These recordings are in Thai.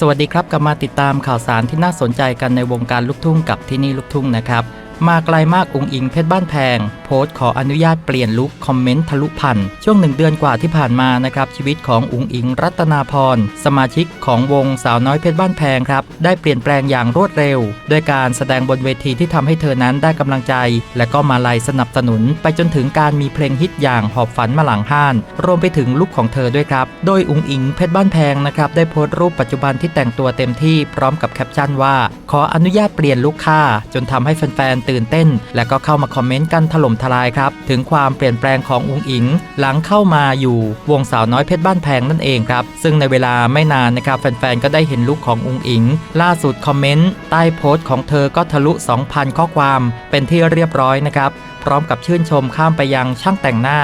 สวัสดีครับกลับมาติดตามข่าวสารที่น่าสนใจกันในวงการลูกทุ่งกับที่นี่ลูกทุ่งนะครับ มาไกลมากองอิงเพชรบ้านแพง พสต์ขออนุญาตเปลี่ยนลุคคอมเมนต์ทะลุพันช่วงหนึ่งเดือนกว่าที่ผ่านมานะครับชีวิตของอุงอิงรัตนาพรสมาชิกของวงสาวน้อยเพชรบ้านแพงครับได้เปลี่ยนแปลงอย่างรวดเร็ว ด้วยการแสดงบนเวทีที่ทำให้เธอนั้นได้กำลังใจ และก็มาลัยสนับสนุน ไปจนถึงการมีเพลงฮิตอย่างหอบฝันมาหลังห้าน รวมไปถึงลุคของเธอด้วยครับ โดยอุงอิงเพชรบ้านแพงนะครับได้โพสต์รูปปัจจุบันที่แต่งตัวเต็มที่พร้อมกับแคปชั่นว่า ขออนุญาตเปลี่ยนลุคค่าจนทำให้แฟนๆตื่นเต้น และก็เข้ามาคอมเมนต์กันถล่มทลายครับ ถึงความเปลี่ยนแปลงของอุงอิง หลังเข้ามาอยู่วงสาวน้อยเพชรบ้านแพงนั่นเองครับ ซึ่งในเวลาไม่นานนะครับแฟนๆ ก็ได้เห็นลุคของอุงอิง ล่าสุดคอมเมนต์ใต้โพสต์ของเธอก็ทะลุ 2,000 ข้อความ เป็นที่เรียบร้อยนะครับ พร้อมกับชื่นชมข้ามไปยังช่างแต่งหน้า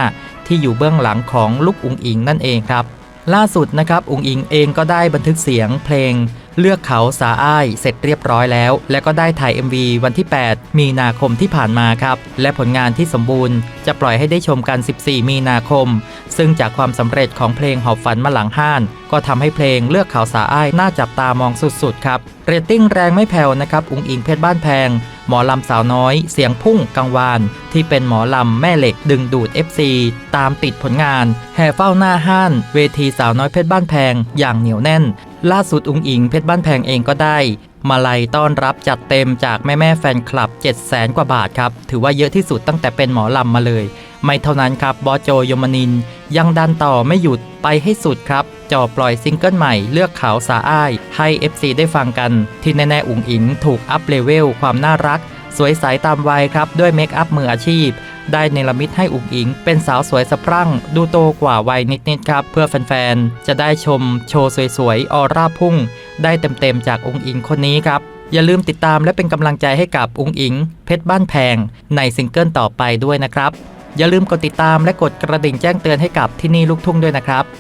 ที่อยู่เบื้องหลังของลูกอุงอิงนั่นเองครับล่าสุดนะครับอุงอิงเองก็ได้บันทึกเสียงเพลงเลือกเขาสาอ้ายเสร็จเรียบร้อยแล้ว และก็ได้ถ่าย MV วันที่ 8 มีนาคมที่ผ่านมาครับ และผลงานที่สมบูรณ์จะปล่อยให้ได้ชมกัน 14 มีนาคม ซึ่งจากความสำเร็จของเพลงหอบฝันมาหลังห้าน ก็ทำให้เพลงเลือกเขาสาอ้ายน่าจับตามองสุดๆ ครับเรตติ้งแรงไม่แผ่วนะครับ อุงอิงเพชรบ้านแพง หมอลำสาวน้อย เสียงพุ่งกังวาน ที่เป็นหมอลำแม่เหล็กดึงดูด FC ตามติดผลงาน แห่เฝ้าหน้าห้าน เวทีสาวน้อยเพชรบ้านแพง อย่างเหนียวแน่น ล่าสุดอุงอิงเพชรบ้านแพงเองก็ได้ มาลัยต้อนรับจัดเต็มจากแม่แม่แฟนคลับ 7 0 0แสนกว่าบาทครับ ถือว่าเยอะที่สุดตั้งแต่เป็นหมอลำมาเลย ไม่เท่านั้นครับบอโจยมนิน ยังดันต่อไม่หยุดไปให้สุดครับจ่อปล่อยซิงเกิลใหม่เลือกขาวสาอ้าย ให้ FC ได้ฟังกัน ที่แน่ๆอุ๋งอิงถูกอัพเลเวลความน่ารัก สวยใสตามวัยครับด้วยเมคอัพมืออาชีพ ได้เนรมิตให้อุ๋งอิง เป็นสาวสวยสะพรั่ง ดูโตกว่าวัยนิดๆครับ เพื่อแฟนๆ จะได้ชมโชว์สวยๆ ออร่าพุ่ง ได้เต็มๆ จากอุ๋งอิงคนนี้ครับ อย่าลืมติดตามและเป็นกำลังใจให้กับอุ๋งอิง เพชรบ้านแพง ในซิงเกิลต่อไปด้วยนะครับ อย่าลืมกดติดตามและกดกระดิ่งแจ้งเตือนให้กับที่นี่ลูกทุ่งด้วยนะครับ